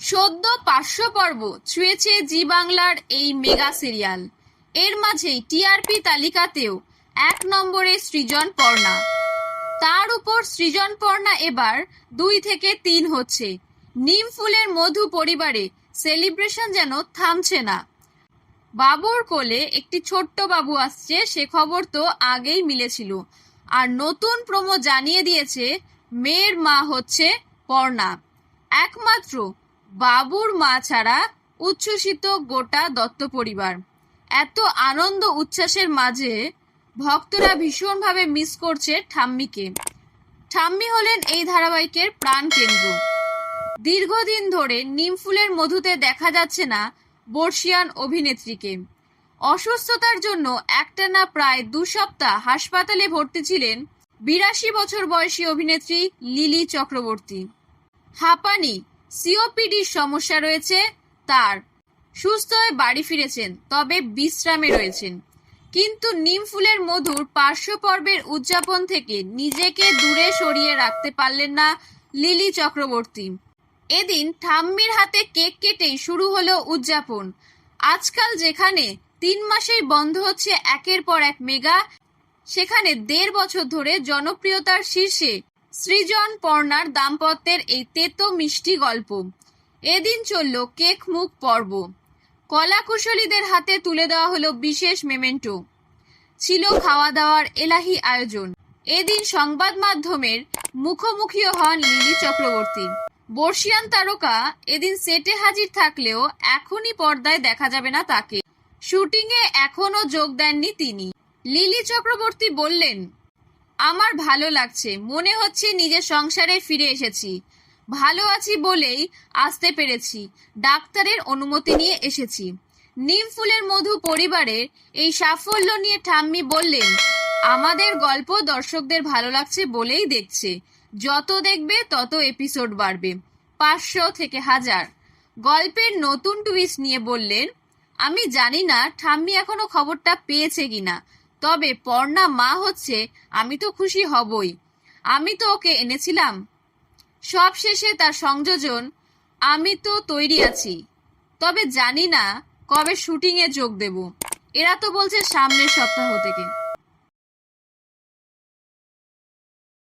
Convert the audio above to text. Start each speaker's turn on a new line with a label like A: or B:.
A: সদ্য পাঁচশো পর্ব ছুঁয়েছে জি বাংলার এই মেগা সিরিয়াল। এর মাঝেই টিআরপি তালিকাতেও এক নম্বরে সৃজন পর্ণা। তার উপর সৃজন পর্ণা এবার দুই থেকে তিন হচ্ছে। নিম ফুলের মধু পরিবারে সেলিব্রেশন যেন থামছে না। বাবুর কোলে একটি ছোট্ট বাবু আসছে, সে খবর তো আগেই মিলেছিল। আর নতুন প্রমো জানিয়ে দিয়েছে, মেয়ের মা হচ্ছে পর্ণা। একমাত্র বাবুর মা ছাড়া উচ্ছ্বসিত গোটা দত্ত পরিবার। এত আনন্দ উচ্ছ্বাসের মাঝে ভক্তরা ভীষণভাবে মিস করছে ঠাম্মিকে। ঠাম্মি হলেন এই ধারাবাহিকের প্রাণ কেন্দ্র। দীর্ঘদিন ধরে নিমফুলের মধুতে দেখা যাচ্ছে না বর্ষিয়ান অভিনেত্রীকে। অসুস্থতার জন্য একটানা প্রায় দু সপ্তাহ হাসপাতালে ভর্তি ছিলেন বিরাশি বছর বয়সী অভিনেত্রী লিলি চক্রবর্তী। হাঁপানি সিওপিডির সমস্যা রয়েছে, তার সুস্থ হয়ে বাড়ি ফিরেছেন, তবে বিশ্রামে রয়েছেন। কিন্তু নিম ফুলের মধুর পার্শ্ব পর্বের উদযাপন থেকে নিজেকে দূরে সরিয়ে রাখতে পারলেন না লিলি চক্রবর্তী। এদিন ঠাম্মির হাতে কেক কেটেই শুরু হলো উদযাপন। আজকাল যেখানে তিন মাসেই বন্ধ হচ্ছে একের পর এক মেগা, সেখানে দেড় বছর ধরে জনপ্রিয়তার শীর্ষে সৃজন পর্ণার দাম্পত্যের এই তেতো মিষ্টি গল্প। এদিন চলল কেক মুখ পর্ব। কলাকুশলীদের হাতে তুলে দেওয়া হলো বিশেষ মেমেন্টো। ছিল খাওয়া দাওয়ার এলাহি আয়োজন। এদিন সংবাদ মাধ্যমের মুখোমুখিও হন লিলি চক্রবর্তী। বর্ষিয়ান তারকা এদিন সেটে হাজির থাকলেও এখনই পর্দায় দেখা যাবে না তাকে। শুটিংয়ে এখনও যোগ দেননি তিনি। লিলি চক্রবর্তী বললেন আমার ভালো লাগছে। মনে হচ্ছে নিজের সংসারে ফিরে এসেছি। ভালো আছি বলেই আসতে পেরেছি। ডাক্তারের অনুমতি নিয়ে এসেছি। নিম ফুলের মধু পরিবারের এই সাফল্য নিয়ে ঠাম্মি বললেন, আমাদের গল্প দর্শকদের ভালো লাগছে বলেই দেখছে। যত দেখবে তত এপিসোড বাড়বে। পাঁচশো থেকে হাজার। গল্পের নতুন টুইস্ট নিয়ে বললেন, আমি জানি না ঠাম্মি এখনও খবরটা পেয়েছে কিনা। তবে পর্ণা মা হচ্ছে, আমি তো খুশি হবই। আমি তো ওকে এনেছিলাম। সব শেষে তার সংযোজন, আমি তো তৈরি আছি। তবে জানি না কবে শুটিংয়ে যোগ দেব। এরা তো বলছে সামনের সপ্তাহ থেকে।